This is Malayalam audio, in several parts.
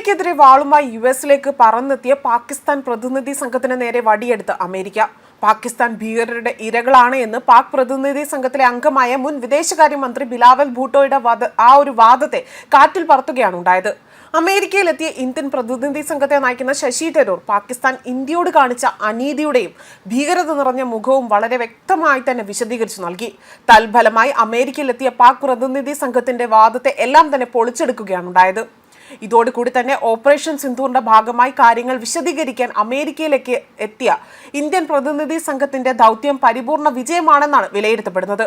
ഇന്ത്യക്കെതിരെ വാളുമായി യു എസിലേക്ക് പറന്നെത്തിയ പാകിസ്ഥാൻ പ്രതിനിധി സംഘത്തിന് നേരെ വടിയെടുത്ത് അമേരിക്ക. പാകിസ്ഥാൻ ഭീകരരുടെ ഇരകളാണ് എന്ന് പാക് പ്രതിനിധി സംഘത്തിലെ അംഗമായ മുൻ വിദേശകാര്യമന്ത്രി ബിലാവൽ ഭൂട്ടോയുടെ വാദ ആ ഒരു വാദത്തെ കാറ്റിൽ പറത്തുകയാണ് ഉണ്ടായത്. അമേരിക്കയിലെത്തിയ ഇന്ത്യൻ പ്രതിനിധി സംഘത്തെ നയിക്കുന്ന ശശി തരൂർ പാകിസ്ഥാൻ ഇന്ത്യയോട് കാണിച്ച അനീതിയുടെയും ഭീകരത നിറഞ്ഞ മുഖവും വളരെ വ്യക്തമായി തന്നെ വിശദീകരിച്ചു നൽകി. തൽഫലമായി അമേരിക്കയിലെത്തിയ പാക് പ്രതിനിധി സംഘത്തിന്റെ വാദത്തെ എല്ലാം തന്നെ പൊളിച്ചെടുക്കുകയാണ് ഉണ്ടായത്. ഇതോടുകൂടി തന്നെ ഓപ്പറേഷൻ സിന്ധൂറിന്റെ ഭാഗമായി കാര്യങ്ങൾ വിശദീകരിക്കാൻ അമേരിക്കയിലേക്ക് എത്തിയ ഇന്ത്യൻ പ്രതിനിധി സംഘത്തിന്റെ ദൗത്യം പരിപൂർണ വിജയമാണെന്നാണ് വിലയിരുത്തപ്പെടുന്നത്.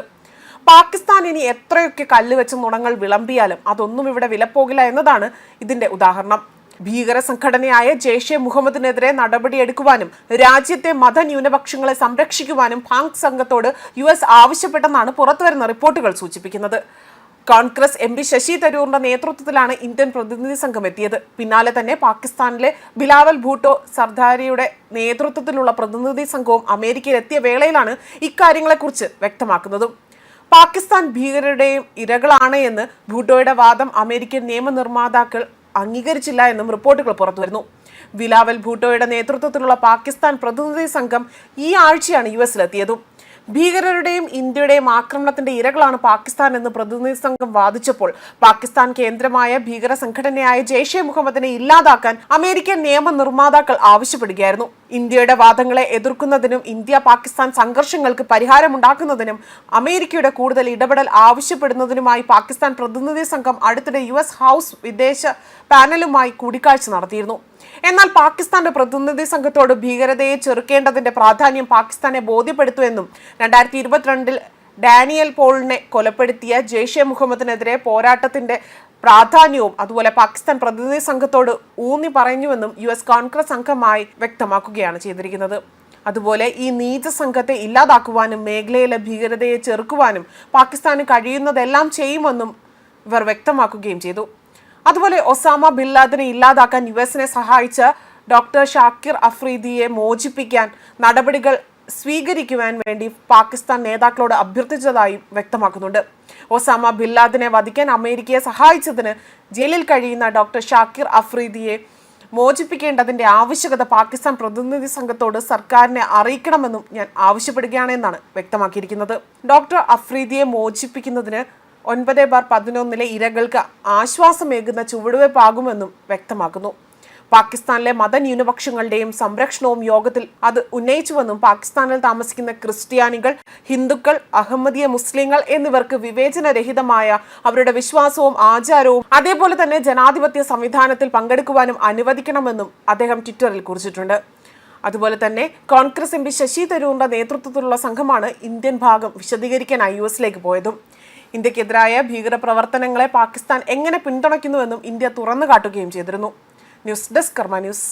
പാകിസ്ഥാൻ ഇനി എത്രയൊക്കെ കല്ലുവെച്ച് നുണങ്ങൾ വിളമ്പിയാലും അതൊന്നും ഇവിടെ വിലപ്പോകില്ല എന്നതാണ് ഇതിന്റെ ഉദാഹരണം. ഭീകര സംഘടനയായ ജെയ്ഷെ മുഹമ്മദിനെതിരെ നടപടിയെടുക്കുവാനും രാജ്യത്തെ മതന്യൂനപക്ഷങ്ങളെ സംരക്ഷിക്കുവാനും പാക് സംഘത്തോട് യു എസ് ആവശ്യപ്പെട്ടെന്നാണ് പുറത്തുവരുന്ന റിപ്പോർട്ടുകൾ സൂചിപ്പിക്കുന്നത്. കോൺഗ്രസ് എം പി ശശി തരൂറിന്റെ നേതൃത്വത്തിലാണ് ഇന്ത്യൻ പ്രതിനിധി സംഘം എത്തിയത്. പിന്നാലെ തന്നെ പാകിസ്ഥാനിലെ ബിലാവൽ ഭൂട്ടോ സർദാരിയുടെ നേതൃത്വത്തിലുള്ള പ്രതിനിധി സംഘവും അമേരിക്കയിൽ എത്തിയ വേളയിലാണ് ഇക്കാര്യങ്ങളെക്കുറിച്ച് വ്യക്തമാക്കുന്നതും. പാകിസ്ഥാൻ ഭീകരരുടെയും ഇരകളാണ് എന്ന് ഭൂട്ടോയുടെ വാദം അമേരിക്കൻ നിയമനിർമ്മാതാക്കൾ അംഗീകരിച്ചില്ല എന്നും റിപ്പോർട്ടുകൾ പുറത്തുവരുന്നു. ബിലാവൽ ഭൂട്ടോയുടെ നേതൃത്വത്തിലുള്ള പാകിസ്ഥാൻ പ്രതിനിധി സംഘം ഈ ആഴ്ചയാണ് യു എസിലെത്തിയതും ഭീകരരുടെയും ഇന്ത്യയുടെയും ആക്രമണത്തിന്റെ ഇരകളാണ് പാകിസ്ഥാൻ എന്ന് പ്രതിനിധി സംഘം വാദിച്ചപ്പോൾ. പാകിസ്ഥാൻ കേന്ദ്രമായ ഭീകര സംഘടനയായ ജെയ്ഷെ മുഹമ്മദിനെ ഇല്ലാതാക്കാൻ അമേരിക്കൻ നിയമ നിർമ്മാതാക്കൾ ആവശ്യപ്പെടുകയായിരുന്നു. ഇന്ത്യയുടെ വാദങ്ങളെ എതിർക്കുന്നതിനും ഇന്ത്യ പാകിസ്ഥാൻ സംഘർഷങ്ങൾക്ക് പരിഹാരമുണ്ടാക്കുന്നതിനും അമേരിക്കയുടെ കൂടുതൽ ഇടപെടൽ ആവശ്യപ്പെടുന്നതിനുമായി പാകിസ്ഥാൻ പ്രതിനിധി സംഘം അടുത്തിടെ യു ഹൗസ് വിദേശ പാനലുമായി കൂടിക്കാഴ്ച നടത്തിയിരുന്നു. എന്നാൽ പാകിസ്ഥാന്റെ പ്രതിനിധി സംഘത്തോട് ഭീകരതയെ ചെറുക്കേണ്ടതിന്റെ പ്രാധാന്യം പാകിസ്ഥാനെ ബോധ്യപ്പെടുത്തുമെന്നും രണ്ടായിരത്തി ഇരുപത്തിരണ്ടിൽ ഡാനിയൽ പോളിനെ കൊലപ്പെടുത്തിയ ജെയ്ഷെ മുഹമ്മദിനെതിരെ പോരാട്ടത്തിന്റെ പ്രാധാന്യവും അതുപോലെ പാകിസ്ഥാൻ പ്രതിനിധി സംഘത്തോട് ഊന്നി പറഞ്ഞുവെന്നും യു എസ് കോൺഗ്രസ് അംഗമായി വ്യക്തമാക്കുകയാണ് ചെയ്തിരിക്കുന്നത്. അതുപോലെ ഈ നീച സംഘത്തെ ഇല്ലാതാക്കുവാനും മേഖലയിലെ ഭീകരതയെ ചെറുക്കുവാനും പാകിസ്ഥാന് കഴിയുന്നതെല്ലാം ചെയ്യുമെന്നും ഇവർ വ്യക്തമാക്കുകയും ചെയ്തു. അതുപോലെ ഒസാമ ബിൻ ലാദനെ ഇല്ലാതാക്കാൻ യു എസിനെ സഹായിച്ച ഡോക്ടർ ഷാക്കിർ അഫ്രീദിയെ മോചിപ്പിക്കാൻ നടപടികൾ സ്വീകരിക്കുവാൻ വേണ്ടി പാകിസ്ഥാൻ നേതാക്കളോട് അഭ്യർത്ഥിച്ചതായി വ്യക്തമാക്കുന്നുണ്ട്. ഒസാമ ബിൻ ലാദനെ വധിക്കാൻ അമേരിക്കയെ സഹായിച്ചതിന് ജയിലിൽ കഴിയുന്ന ഡോക്ടർ ഷാക്കിർ അഫ്രീദിയെ മോചിപ്പിക്കേണ്ടതിന്റെ ആവശ്യകത പാകിസ്ഥാൻ പ്രതിനിധി സംഘത്തോട് സർക്കാരിനെ അറിയിക്കണമെന്നും ഞാൻ ആവശ്യപ്പെടുകയാണെന്നാണ് വ്യക്തമാക്കിയിരിക്കുന്നത്. ഡോക്ടർ അഫ്രീദിയെ മോചിപ്പിക്കുന്നതിന് ഒൻപത് ബാർ പതിനൊന്നിലെ ഇരകൾക്ക് ആശ്വാസമേകുന്ന ചുവടുവയ്പാകുമെന്നും വ്യക്തമാക്കുന്നു. പാകിസ്ഥാനിലെ മതന്യൂനപക്ഷങ്ങളുടെയും സംരക്ഷണവും യോഗത്തിൽ അത് ഉന്നയിച്ചുവെന്നും പാകിസ്ഥാനിൽ താമസിക്കുന്ന ക്രിസ്ത്യാനികൾ ഹിന്ദുക്കൾ അഹമ്മദിയ മുസ്ലിങ്ങൾ എന്നിവർക്ക് വിവേചനരഹിതമായ അവരുടെ വിശ്വാസവും ആചാരവും അതേപോലെ തന്നെ ജനാധിപത്യ സംവിധാനത്തിൽ പങ്കെടുക്കുവാനും അനുവദിക്കണമെന്നും അദ്ദേഹം ട്വിറ്ററിൽ കുറിച്ചിട്ടുണ്ട്. അതുപോലെ തന്നെ കോൺഗ്രസ് എം പി ശശി തരൂറിന്റെ നേതൃത്വത്തിലുള്ള സംഘമാണ് ഇന്ത്യൻ ഭാഗം വിശദീകരിക്കാനായി യു എസിലേക്ക് പോയതും. ഇന്ത്യക്കെതിരായ ഭീകരപ്രവർത്തനങ്ങളെ പാകിസ്ഥാൻ എങ്ങനെ പിന്തുണയ്ക്കുന്നുവെന്നും ഇന്ത്യ തുറന്നു കാട്ടുകയും ചെയ്തിരുന്നു. News desk Karma news.